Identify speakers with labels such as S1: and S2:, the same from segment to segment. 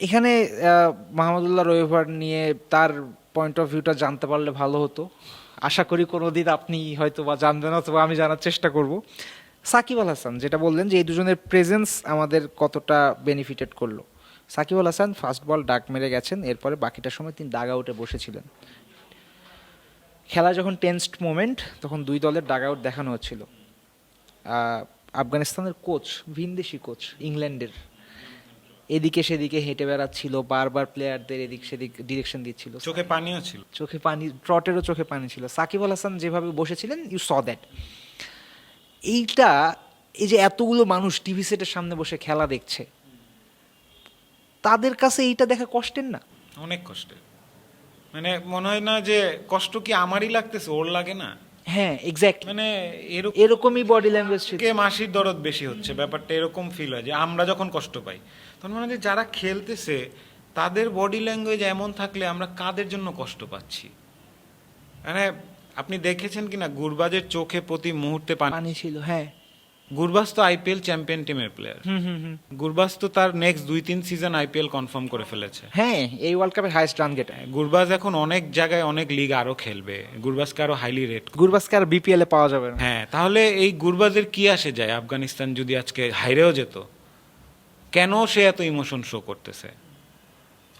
S1: এখানে মাহমুদুল্লাহ রবিবার নিয়ে তার পয়েন্ট অফ ভিউটা জানতে পারলে ভালো হতো। আশা করি কোনোদিন আপনি হয়তো বা জানবেন অথবা আমি জানার চেষ্টা করব। সাকিব আল হাসান, যেটা বললেন যে এই দুজনের প্রেজেন্স আমাদের কতটা বেনিফিটেড করল। Shakib Al Hasan first ball duck মেরে গেছেন, এরপরে বাকিটা সময় তিনি ডাগ আউটে বসেছিলেন। খেলা যখন টেন্সড মোমেন্ট তখন দুই দলের ডাগ আউট দেখানো হচ্ছিল। আফগানিস্তানের কোচ ভিনদেশি কোচ ইংল্যান্ডের। এদিকে সেদিকে হেঁটে বেড়াচ্ছিল বারবার প্লেয়ারদের এদিক সেদিক ডিরেকশন দিচ্ছিল।
S2: চোখে পানিও ছিল।
S1: চোখে পানি ট্রটেরও চোখে পানি ছিল। সাকিব আল হাসান যেভাবে বসেছিলেন ইউ স দ্যাট এইটা এই যে এতগুলো মানুষ টিভি সেটের সামনে বসে খেলা দেখছে তাদের কাছে এইটা দেখা কষ্টের না?
S2: অনেক কষ্টের। মানে মনে হয় না যে কষ্ট কি আমারই লাগতেছে ওর লাগে না।
S1: হ্যাঁ এক্স্যাক্ট
S2: মানে
S1: এরকমই বডি ল্যাঙ্গুয়েজ
S2: কে মাসির দরদ বেশি হচ্ছে ব্যাপারটা এরকম ফিল হয় যে আমরা যখন কষ্ট পাই তখন মনে হয় যে যারা খেলতেছে তাদের বডি ল্যাঙ্গুয়েজ এমন থাকলে আমরা কাদের জন্য কষ্ট পাচ্ছি? মানে আপনি দেখেছেন কিনা গুরবাজের চোখে প্রতি মুহূর্তে পানি
S1: ছিল হ্যাঁ।
S2: গুরবাজ তো আইপিএল চ্যাম্পিয়ন টিমের প্লেয়ার
S1: হুম হুম হুম।
S2: গুরবাজ তো তার নেক্সট দুই তিন সিজন আইপিএল কনফার্ম করে ফেলেছে।
S1: হ্যাঁ এই ওয়ার্ল্ড কাপের হাইস্ট রান গেটার
S2: গুরবাজ এখন অনেক জায়গায় অনেক লিগ আরও খেলবে। গুরবাজকে আরও হাইলি রেট
S1: গুরবাসকে আর বিপিএল এ পাওয়া যাবে
S2: হ্যাঁ তাহলে এই গুরবাজের কি আসে যায়? আফগানিস্তান যদি আজকে হাইরেও যেত কেন সে এত ইমোশন শো করতেছে?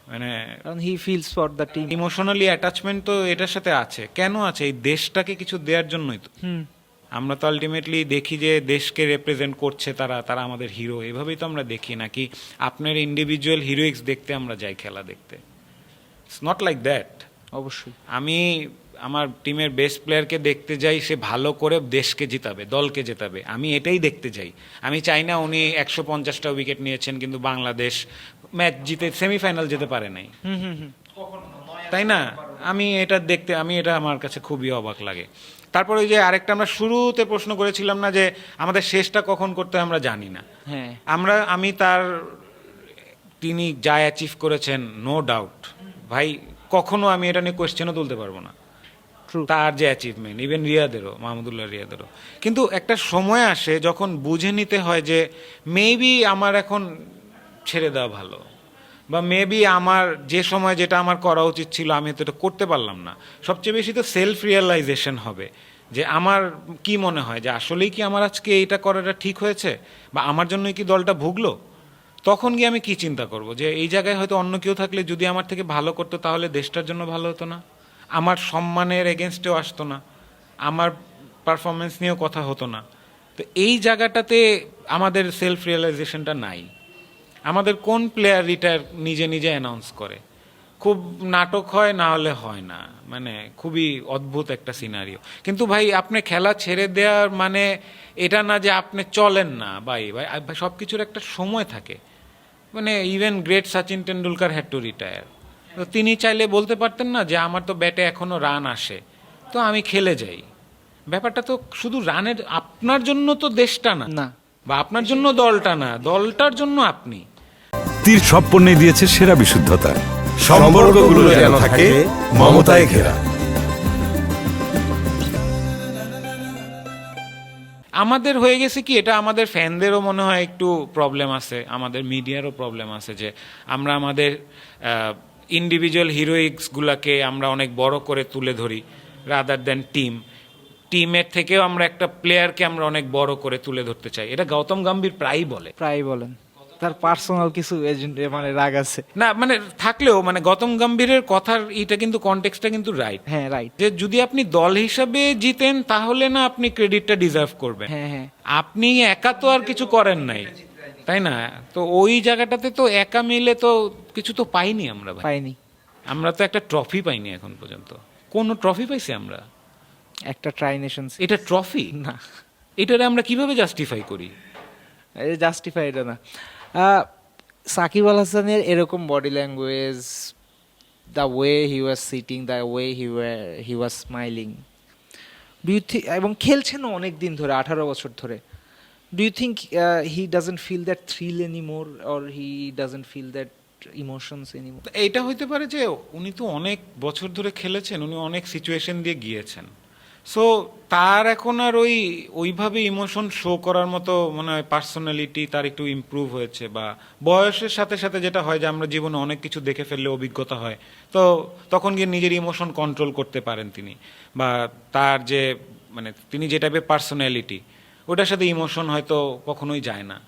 S2: মানে
S1: কারণ he feels for the team
S2: emotionally attachment তো এটার সাথে আছে। কেন আছে? এই দেশটাকে কিছু দেওয়ার জন্যই তো।
S1: হুম।
S2: আমরা তো আলটিমেটলি দেখি যে দেশকে রেপ্রেজেন্ট করছে তারা তারা আমাদের হিরো এভাবেই তো আমরা দেখি নাকি আপনার ইন্ডিভিজুয়াল হিরোইক্স দেখতে আমরা যাই খেলা দেখতে? ইটস নট লাইক দ্যাট
S1: অবশ্যই।
S2: আমি আমার টিমের বেস্ট প্লেয়ারকে দেখতে যাই সে ভালো করে দেশকে জিতাবে দলকে জেতাবে। আমি এটাই দেখতে যাই। আমি চাই না উনি একশো পঞ্চাশটা উইকেট নিয়েছেন কিন্তু বাংলাদেশ ম্যাচ জিতে সেমিফাইনাল যেতে পারে নাই।
S1: হুম হুম হুম।
S2: তাই না? আমি এটা দেখতে আমি এটা আমার কাছে খুবই অবাক লাগে। তারপরে ওই যে আরেকটা আমরা শুরুতে প্রশ্ন করেছিলাম না যে আমাদের শেষটা কখন করতে হয় আমরা জানি না।
S1: হ্যাঁ।
S2: আমরা আমি তার তিনি যা অ্যাচিভ করেছেন নো ডাউট ভাই কখনো আমি এটা নিয়ে কোয়েশ্চেনও তুলতে পারব না। তার যে অ্যাচিভমেন্ট ইভেন রিয়াদেরও মাহমুদুল্লাহ রিয়াদেরও। কিন্তু একটা সময় আসে যখন বুঝে নিতে হয় যে মেবি আমার এখন ছেড়ে দেওয়া ভালো। বা মেবি আমার যে সময় যেটা আমার করা উচিত ছিল, আমি তো এটা করতে পারলাম না। সবচেয়ে বেশি তো সেলফ রিয়েলাইজেশন হবে, যে আমার কি মনে হয়, যে আসলেই কি আমার আজকে এইটা করাটা ঠিক হয়েছে, বা আমার জন্যই কি দলটা ভুগলো? তখন গিয়ে আমি কি চিন্তা করব, যে এই জায়গায় হয়তো অন্য কেউ থাকলে যদি আমার থেকে ভালো করতো, তাহলে দেশটার জন্য ভালো হতো না? আমার সম্মানের এগেনস্টেও আসতো না। আমার পারফরমেন্স নিয়েও কথা হতো না। তো এই জায়গাটাতে আমাদের সেলফ রিয়েলাইজেশনটা নাই। আমাদের কোন প্লেয়ার রিটায়ার নিজে নিজে অ্যানাউন্স করে? খুব নাটক হয়, না হলে হয় না। মানে খুবই অদ্ভুত একটা সিনারিও কিন্তু ভাই, আপনি খেলা ছেড়ে দেওয়ার মানে এটা না যে আপনি চলেন না। ভাই ভাই সব কিছুর একটা সময় থাকে। মানে even great Sachin Tendulkar had to retire তো তিনি চাইলে বলতে পারতেন না যে, আমার তো ব্যাটে এখনও রান আসে। তো আমি খেলে যাই। ব্যাপারটা তো শুধু রানের, আপনার জন্য তো দেশটা না।
S1: না।
S2: বা আপনার জন্য দলটা না দলটার জন্য আপনি।
S3: তীর সব পণ্যে দিয়েছে সেরা বিশুদ্ধতা। সম্পর্কগুলো যেন থাকে মমতায় ঘেরা।
S2: আমাদের হয়ে গেছে কি এটা আমাদের ফ্যানদেরও মনে হয় একটু প্রবলেম আছে আমাদের মিডিয়ারও প্রবলেম আছে যে আমরা আমাদের ইন্ডিভিজুয়াল হিরোইক্সগুলোকে আমরা অনেক বড় করে তুলে ধরি রাদার দেন টিম টিমের থেকেও আমরা একটা প্লেয়ারকে আমরা অনেক বড় করে তুলে ধরতে চাই। এটা গৌতম গম্ভীর প্রায়ই বলে।
S1: প্রায় বলেন। তার পার্সোনাল কিছু এজেন্ট মানে রাগ আছে।
S2: না মানে থাকলেও মানে গৌতম গম্ভীরের কথার এটা কিন্তু কনটেক্সটটা কিন্তু রাইট
S1: হ্যাঁ রাইট
S2: যে যদি আপনি দল হিসাবে জিতেন তাহলে না আপনি ক্রেডিটটা ডিজার্ভ করবেন।
S1: হ্যাঁ হ্যাঁ।
S2: আপনি একা তো আর কিছু করেন নাই তাই না? তো ওই জায়গাটাতে তো একা মিলে তো কিছু তো পাইনি আমরা ভাই।
S1: পাইনি।
S2: আমরা তো একটা ট্রফি পাইনি এখন পর্যন্ত। কোনো ট্রফি পাইছি আমরা?
S1: একটা ট্রাই নেশনস
S2: এটা ট্রফি
S1: না।
S2: এটারে আমরা কীভাবে জাস্টিফাই করি?
S1: জাস্টিফাই এটা না। সাকিব আল হাসানের এরকম body language the way he was sitting the way he he was smiling do you think এবং খেলছেন অনেক দিন ধরে আঠারো বছর ধরে। Do you think he doesn't feel that thrill any more or he doesn't feel that emotions any more
S2: এইটা হইতে পারে যে উনি তো অনেক বছর ধরে খেলেছেন উনি অনেক সিচুয়েশন দিয়ে গিয়েছেন। সো তার এখন আর ওই, ওইভাবে ইমোশন শো করার মতো মনে হয় পার্সোনালিটি তার একটু ইমপ্রুভ হয়েছে বা বয়সের সাথে সাথে যেটা হয় যে আমরা জীবনে অনেক কিছু দেখে ফেললে অভিজ্ঞতা হয়। তো তখন গিয়ে নিজের ইমোশন কন্ট্রোল করতে পারেন তিনি বা তার যে মানে তিনি যে টাইপের পার্সোনালিটি ওটার সাথে ইমোশন হয়তো কখনোই যায় না।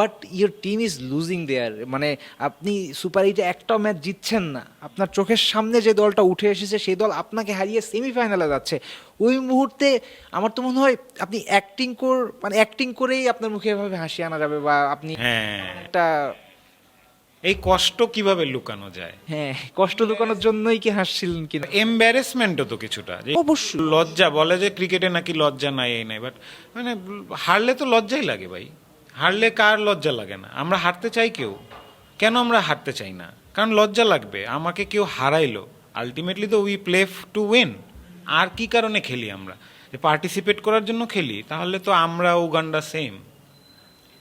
S1: But your team is losing there মানে আপনি সুপার এইটে একটা ম্যাচ জিতছেন না। আপনার চোখের সামনে যে দলটা উঠে এসেছে সেই দল আপনাকে হারিয়ে সেমিফাইনালে যাচ্ছে। ওই মুহূর্তে আমার তো মনে হয় আপনি অ্যাক্টিং কর মানে অ্যাক্টিং করেই আপনার মুখে এভাবে হাসি আনা যাবে বা আপনি
S2: হ্যাঁ।
S1: একটা
S2: এই কষ্ট কীভাবে লুকানো যায়?
S1: হ্যাঁ কষ্ট লুকানোর জন্যই কি হাসছিলেন কিনা?
S2: এম্বারেসমেন্টও তো কিছুটা।
S1: অবশ্যই।
S2: লজ্জা বলে যে ক্রিকেটে নাকি লজ্জা নাই এই নাই। বাট মানে হারলে তো লজ্জাই লাগে ভাই। হারলে কার লজ্জা লাগে না? আমরা হারতে চাই কেউ। কেন আমরা হারতে চাই না? কারণ লজ্জা লাগবে। আমাকে কেউ হারাইলো। আলটিমেটলি তো উই প্লে টু উইন আর কি কারণে খেলি আমরা? যে পার্টিসিপেট করার জন্য খেলি, তাহলে তো আমরা উগান্ডা সেম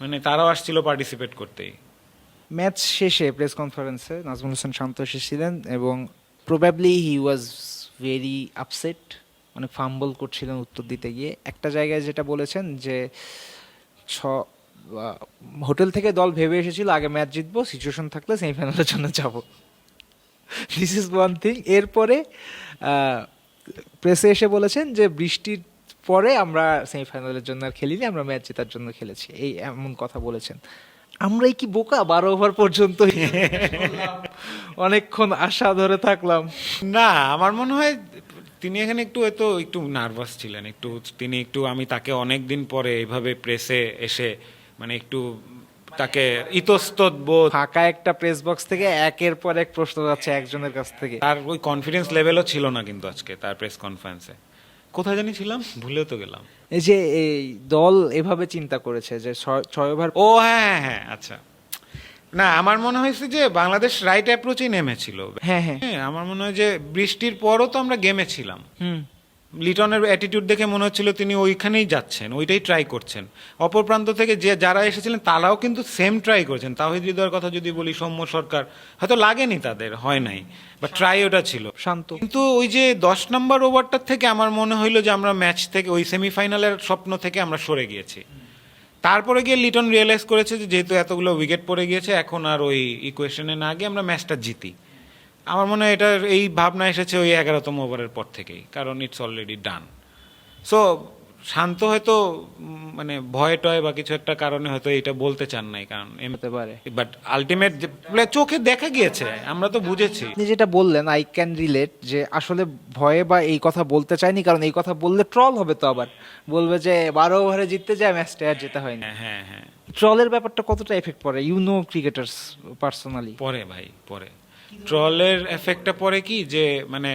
S2: মানে তারাও আসছিল পার্টিসিপেট করতেই।
S1: ম্যাচ শেষে প্রেস কনফারেন্সে নাজমুল হোসেন শান্ত এসেছিলেন এবং probably he was very upset মানে ফাম্বল করছিলেন উত্তর দিতে গিয়ে। একটা জায়গায় যেটা বলেছেন যে ছ হোটেল থেকে দল ভেবে এসেছিল, আগে ম্যাচ জিতবো সিচুয়েশন থাকলে সেমিফাইনালের জন্য যাব। দিস ইজ ওয়ান থিং এরপরে প্রেসে এসে বলেছেন যে, বৃষ্টির পরে আমরা সেমিফাইনালের জন্য আর খেলিনি, আমরা ম্যাচ জেতার জন্য খেলেছি। এই এমন কথা বলেছেন। আমরাই কি বোকা? বারো ওভার পর্যন্ত অনেকক্ষণ আশা ধরে থাকলাম।
S2: না, আমার মনে হয় তিনি এখানে একটু হয়তো একটু নার্ভাস ছিলেন, একটু তিনি একটু আমি তাকে অনেক দিন পরে এইভাবে প্রেসে এসে মানে একটু তাকে ইতস্তত বোধ।
S1: ফাঁকা একটা প্রেস বক্স থেকে একের পর এক প্রশ্ন যাচ্ছে একজনের কাছ থেকে।
S2: তার ওই কনফিডেন্স লেভেলও ছিল না কিন্তু আজকে তার প্রেস কনফারেন্সে কোথায় জানি ছিলাম? ভুলেও তো গেলাম।
S1: এই যে এই দল এভাবে চিন্তা করেছে যে ছয়- ওভার
S2: ও হ্যাঁ হ্যাঁ হ্যাঁ আচ্ছা। না আমার মনে হয়েছে যে বাংলাদেশ রাইট অ্যাপ্রোচেই নেমেছিল।
S1: হ্যাঁ হ্যাঁ।
S2: হ্যাঁ আমার মনে হয় যে বৃষ্টির পরও তো আমরা গেমে ছিলাম।
S1: হুম।
S2: লিটনের অ্যাটিটিউড দেখে মনে হচ্ছিল তিনি ওইখানেই যাচ্ছেন ওইটাই ট্রাই করছেন। অপর প্রান্ত থেকে যে যারা এসেছিলেন তারাও কিন্তু সেম ট্রাই করছেন। তাহিদ হৃদয়ের কথা যদি বলি সৌম্য সরকার হয়তো লাগেনি তাদের হয় নাই বা ট্রাই ওটা ছিল।
S1: শান্ত।
S2: কিন্তু ওই যে দশ নম্বর ওভারটার থেকে আমার মনে হইল যে আমরা ম্যাচ থেকে ওই সেমিফাইনালের স্বপ্ন থেকে আমরা সরে গিয়েছি। তারপরে গিয়ে লিটন রিয়েলাইজ করেছে যে যেহেতু এতগুলো উইকেট পড়ে গিয়েছে এখন আর ওই ইকুয়েশনে না গিয়ে আমরা ম্যাচটা জিতি। আমার মনে হয় এটার এই ভাবনা এসেছে ওই এগারোতম ওভারের পর থেকেই কারণ it's already done so Shanto হয়তো মানে ভয় টয় বা কিছু একটা কারণে হয়তো এটা বলতে চান নাই কারণ
S1: হতে পারে।
S2: বাট আলটিমেট চোখে দেখা গিয়েছে আমরা তো বুঝেছি।
S1: আপনি যেটা বললেন আই ক্যান রিলেট যে আসলে ভয়ে বা এই কথা বলতে চাইনি কারণ এই কথা বললে ট্রল হবে তো আবার। বলবে যে বারো ওভারে জিততে যায় ম্যাচটা আর যেতে
S2: হয় না হ্যাঁ হ্যাঁ।
S1: ট্রলের ব্যাপারটা কতটা এফেক্ট পড়ে? ইউ নো ক্রিকেটার্স পার্সোনালি
S2: পরে ভাই পরে ট্রলের এফেক্টটা পরে কি? যে মানে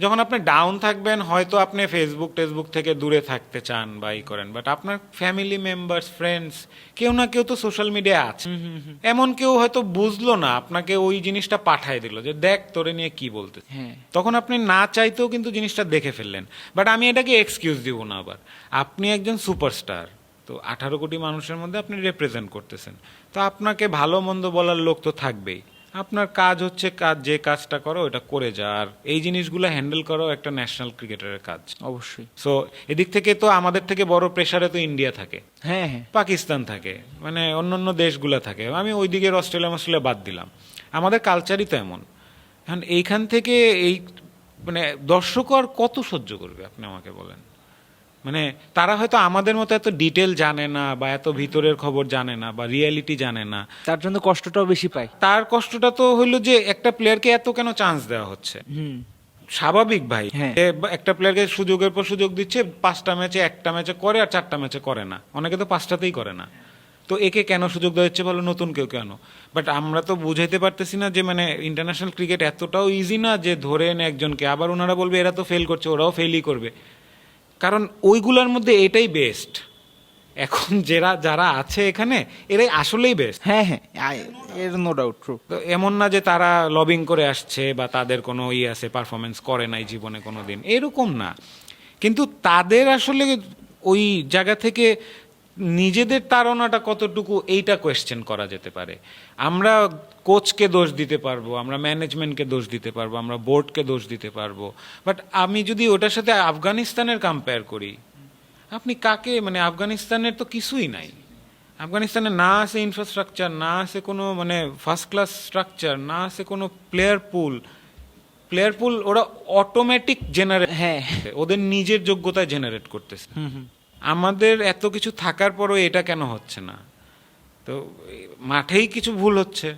S2: যখন আপনি ডাউন থাকবেন হয়তো আপনি ফেসবুক টেসবুক থেকে দূরে থাকতে চান বা ই করেন বাট আপনার ফ্যামিলি মেম্বার্স ফ্রেন্ডস কেউ না কেউ তো সোশ্যাল মিডিয়া আছে। এমন কেউ হয়তো বুঝলো না আপনাকে ওই জিনিসটা পাঠায় দিল যে দেখ তোরে নিয়ে কি বলতে
S1: হ্যাঁ।
S2: তখন আপনি না চাইতেও কিন্তু জিনিসটা দেখে ফেললেন। বাট আমি এটাকে এক্সকিউজ দিব না আবার। আপনি একজন সুপারস্টার তো আঠারো কোটি মানুষের মধ্যে আপনি রিপ্রেজেন্ট করতেছেন। তো আপনাকে ভালো মন্দ বলার লোক তো থাকবেই। আপনার কাজ হচ্ছে কাজ যে কাজটা করো ওটা করে যা। আর এই জিনিসগুলো হ্যান্ডেল করো একটা ন্যাশনাল ক্রিকেটারের কাজ।
S1: অবশ্যই।
S2: সো এদিক থেকে তো আমাদের থেকে বড় প্রেশারে তো ইন্ডিয়া থাকে।
S1: হ্যাঁ হ্যাঁ।
S2: পাকিস্তান থাকে। মানে অন্যান্য দেশগুলো থাকে। আমি ওই দিকের অস্ট্রেলিয়া অস্ট্রেলিয়া বাদ দিলাম। আমাদের কালচারই তো এমন। এখন এইখান থেকে এই মানে দর্শক আর কত সহ্য করবে আপনি আমাকে বলেন? মানে তারা হয়তো আমাদের মতো এত ডিটেল জানে না বা এত ভিতরের খবর জানে না বা রিয়েলিটি জানে না।
S1: তার জন্য কষ্টটাও বেশি পায়।
S2: তার কষ্টটা তো হইল যে একটা প্লেয়ারকে এত কেন চান্স দেওয়া হচ্ছে? স্বাভাবিক ভাই।
S1: হ্যাঁ।
S2: একটা প্লেয়ারকে সুযোগের পর সুযোগ দিচ্ছে পাঁচটা ম্যাচে একটা ম্যাচে করে আর চারটা ম্যাচে করে না। অনেকে তো পাঁচটাতেই করে না। তো একে কেন সুযোগ দেওয়া হচ্ছে বলো? নতুন কেউ কেন? বাট আমরা তো বুঝাইতে পারতেছি না যে মানে ইন্টারন্যাশনাল ক্রিকেট এতটাও ইজি না যে ধরে এনে একজনকে। আবার ওনারা বলবে এরা তো ফেল করছে ওরাও ফেলই করবে। কারণ ওইগুলোর মধ্যে এটাই বেস্ট এখন যারা যারা আছে এখানে এরাই আসলেই বেস্ট
S1: হ্যাঁ হ্যাঁ এর নো ডাউট ট্রু
S2: তো এমন না যে তারা লবিং করে আসছে বা তাদের কোনো ই আছে পারফরমেন্স করে নাই জীবনে কোনো দিন এরকম না। কিন্তু তাদের আসলে ওই জায়গা থেকে নিজেদের তাড়নাটা কতটুকু এইটা কোয়েশ্চেন করা যেতে পারে। আমরা কোচকে দোষ দিতে পারব আমরা ম্যানেজমেন্টকে দোষ দিতে পারব আমরা বোর্ডকে দোষ দিতে পারব। বাট আমি যদি ওটার সাথে আফগানিস্তানের কম্পেয়ার করি আপনি কাকে মানে আফগানিস্তানের তো কিছুই নাই। আফগানিস্তানে না আছে ইনফ্রাস্ট্রাকচার না আছে কোনো মানে ফার্স্ট ক্লাস স্ট্রাকচার না আছে কোনো প্লেয়ার পুল প্লেয়ার পুল ওরা অটোমেটিক জেনারেট
S1: হ্যাঁ।
S2: ওদের নিজের যোগ্যতায় জেনারেট করতেছে। আমাদের এত কিছু থাকার পরও এটা কেন হচ্ছে না? তো মাঠেই কিছু ভুল হচ্ছে।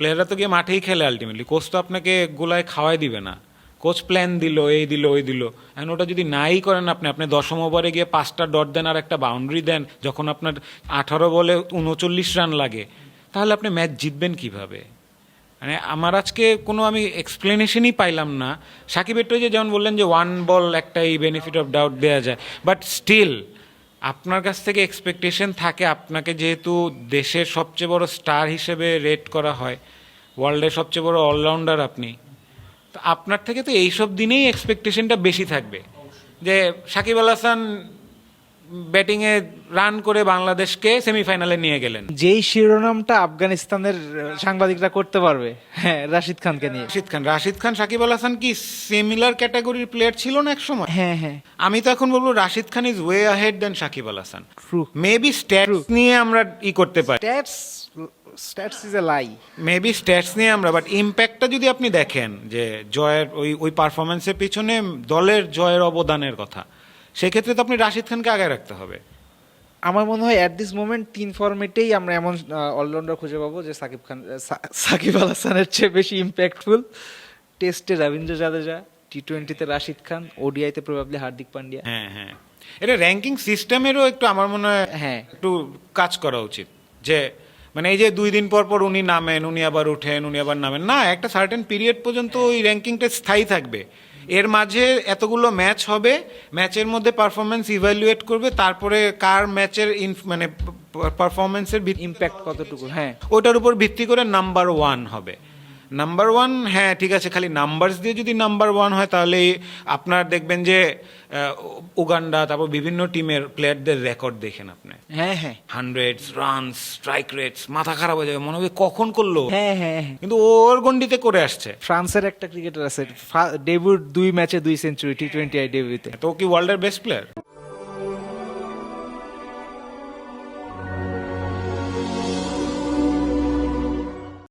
S2: প্লেয়াররা তো গিয়ে মাঠেই খেলে আলটিমেটলি কোচ তো আপনাকে গোলায় খাওয়াই দিবে না। কোচ প্ল্যান দিল এই দিল ওই দিল। এখন ওটা যদি নাই করেন আপনি আপনি দশম ওভারে গিয়ে পাঁচটা ডট দেন আর একটা বাউন্ডারি দেন যখন আপনার আঠারো বলে উনচল্লিশ রান লাগে তাহলে আপনি ম্যাচ জিতবেন কীভাবে? মানে আমার আজকে কোনো আমি এক্সপ্লেনেশনই পাইলাম না। সাকিব একটু যে যেমন বললেন যে ওয়ান বল একটা এই বেনিফিট অফ ডাউট দেওয়া যায়। বাট স্টিল আপনার কাছ থেকে এক্সপেকটেশন থাকে, আপনাকে যেহেতু দেশের সবচেয়ে বড় স্টার হিসেবে রেট করা হয় ওয়ার্ল্ডের সবচেয়ে বড় অলরাউন্ডার আপনি, তো আপনার থেকে তো এইসব দিনেই এক্সপেকটেশনটা বেশি থাকবে। যে সাকিব আল হাসান ব্যাটিংয়ে রান করে বাংলাদেশকে সেমিফাইনালে নিয়ে গেলেন।
S1: যেই শিরোনামটা আফগানিস্তানের সাংবাদিকরা করতে পারবে হ্যাঁ রাশিদ খানকে নিয়ে।
S2: রাশিদ খান রাশিদ খান সাকিব আল হাসান কি সিমিলার ক্যাটাগরির প্লেয়ার ছিল না এক সময়
S1: হ্যাঁ হ্যাঁ।
S2: আমি তো এখন বলব Rashid Khan is way ahead than Shakib Al Hasan.
S1: True
S2: maybe stats নিয়ে আমরা ই করতে পারি।
S1: Stats stats is a lie
S2: maybe stats নিয়ে আমরা বাট ইম্প্যাক্টটা যদি আপনি দেখেন যে জয়ের ওই ওই পারফরমেন্সের পিছনে দলের জয়ের অবদানের কথা সেক্ষেত্রে তো আপনি রাশিদ খানকে আগে রাখতে হবে।
S1: আমার মনে হয় অ্যাট দিস মোমেন্ট তিন ফরম্যাটেই আমরা এমন অলরাউন্ডার খুঁজে পাবো যে সাকিব খান সাকিব আল হাসানের চেয়ে বেশি ইম্প্যাক্টফুল টেস্টে রবীন্দ্র জাদেজা টি টোয়েন্টিতে রাশিদ খান ওডিআইতে প্রবাবলি হার্দিক পান্ডিয়া।
S2: হ্যাঁ হ্যাঁ। এটা র্যাঙ্কিং সিস্টেমেরও একটু আমার মনে হয়
S1: হ্যাঁ।
S2: একটু কাজ করা উচিত। যে মানে এই যে দুই দিন পর পর উনি নামেন উনি আবার উঠেন উনি আবার নামেন না একটা সার্টেন পিরিয়ড পর্যন্ত ওই র্যাঙ্কিংটা স্থায়ী থাকবে। এর মাঝে এতগুলো ম্যাচ হবে ম্যাচের মধ্যে পারফরমেন্স ইভ্যালুয়েট করবে তারপরে কার ম্যাচের মানে পারফরমেন্সের
S1: ইম্প্যাক্ট কতটুকু হ্যাঁ।
S2: ওটার উপর ভিত্তি করে নাম্বার ওয়ান হবে। নাম্বার ওয়ান হ্যাঁ ঠিক আছে খালি নাম্বারস দিয়ে যদি নাম্বার ওয়ান হয় তাহলে আপনার দেখবেন যে উগান্ডা তারপর বিভিন্ন টিমের প্লেয়ারদের রেকর্ড দেখেন আপনি।
S1: হ্যাঁ হ্যাঁ।
S2: হান্ড্রেডস রানস স্ট্রাইক রেটস মাথা খারাপ হয়ে যাবে মনে হবে কখন করল।
S1: হ্যাঁ হ্যাঁ হ্যাঁ।
S2: কিন্তু ওর গন্ডিতে করে আসছে।
S1: ফ্রান্সের একটা ক্রিকেটার আছে ডেবিউট দুই ম্যাচে দুই সেঞ্চুরি টি টোয়েন্টি আই ডেবিউতে
S2: তো কি ওয়ার্ল্ডের বেস্ট প্লেয়ার